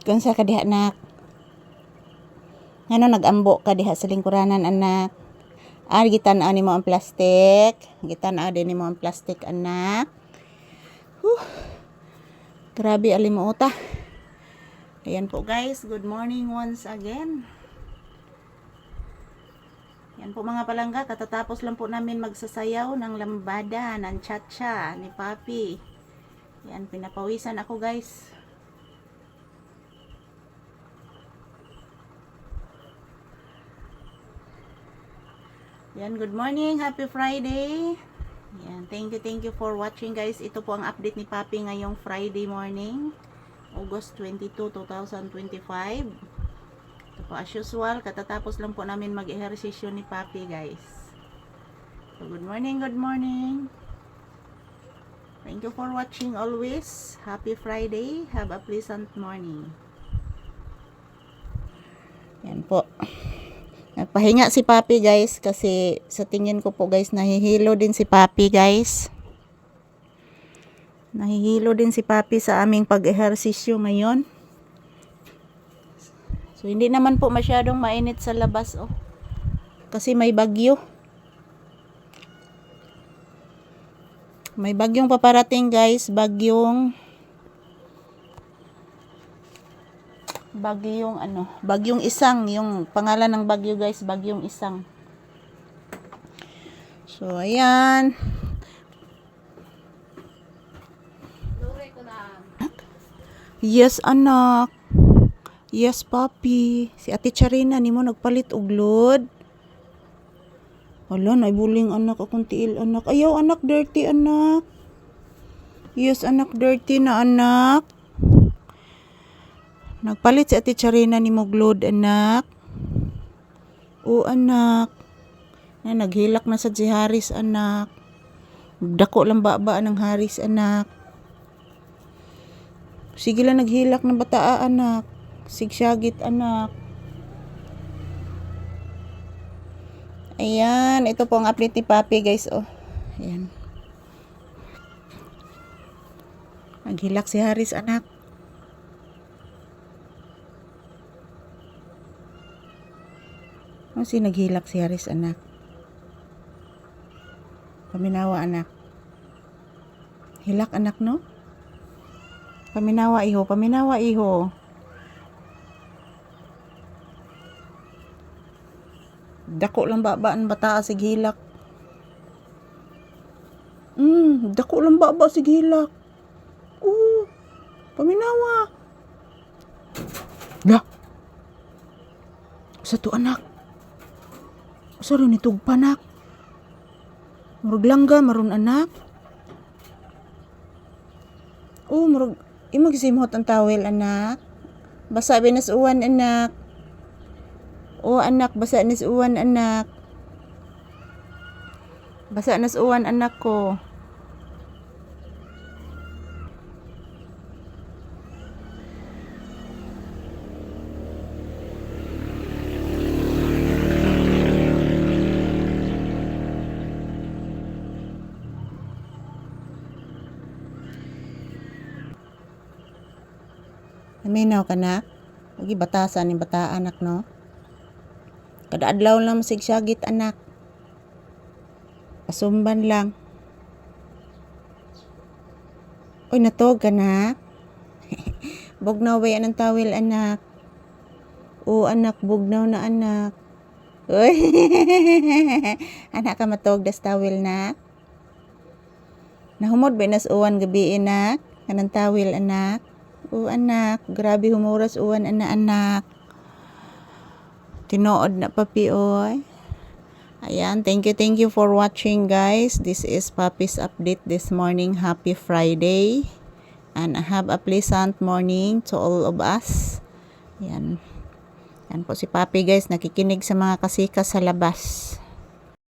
Kung sa kadiha anak. Ngano nag-ambo ka diha sa lingkuranan anak. Ah, gitan-aw nimo ang plastic. Gitan-aw din nimo ang plastic anak. Huh. Grabe alimuota. Ayan po guys, good morning once again. Yan po mga palangga, katatapos lang po namin magsasayaw ng lambada, ng cha-cha ni Papi. Yan, pinapawisan ako guys. Yan, good morning, happy Friday. Yan, thank you, thank you for watching guys. Ito po ang update ni Papi ngayong Friday morning, August 22, 2025. Ito po, as usual, katatapos lang po namin mag-ehersisyo ni Papi, guys. So, good morning, good morning. Thank you for watching always. Happy Friday. Have a pleasant morning. Yan po. Nagpahinga si Papi, guys, kasi sa tingin ko po, guys, nahihilo din si Papi, guys. Nahihilo din si Papi sa aming pag-ehersisyo ngayon. So, hindi naman po masyadong mainit sa labas, oh. Kasi may bagyo. May bagyong paparating, guys. Bagyong... Bagyong ano, bagyong isang, yung pangalan ng bagyo guys, bagyong isang. So, ayan. Yes, anak. Yes, papi. Si Ate Charina ni mo nagpalit og load. Wala, naibuling anak akong tiil anak. Ayaw anak, dirty anak. Yes, anak, dirty na anak. Nagpalit si Ate Charina ni mo load anak. O anak. Na, naghilak na sa si Haris anak. Dako lang ba ba ng Haris anak. Sige lang naghilak ng bataa anak. Sigsyagit anak. Ayan, ito po ang update ni Papi guys oh. Ayan. Naghilak si Haris anak. Ano si naghilak si Haris anak? Paminawa anak. Hilak anak no? Paminawa iho, paminawa iho. Dako lang ba ba ang bata sig hilak? Mm, dako lang ba ba sig hilak? Oo. Paminawa. La. Sa to anak. Sa rin itog panak. Murag langga maron anak. Oh, murag imong simhot ang towel anak. Basa binas uwan anak. O anak, basa nas uwan anak. Basa nas uwan anak ko. Naminaw ka na? Lagi batasan ni bata anak no? Kada adlaw lang masigsyagit anak. Pasumban lang. Uy, natog ka na? bugnaw ba yan ang tawil anak? Oo anak, bugnaw na anak. Uy, anak ka matog das tawil na? Nahumod ba nas uwan gabi anak? Kanang tawil anak? Oo anak, grabe humuras uwan ana anak. Tinood na papi oy. Ayan, thank you, thank you for watching guys. This is Papi's update this morning. Happy Friday. And have a pleasant morning to all of us. Yan. Yan po si Papi guys, nakikinig sa mga kasika sa labas.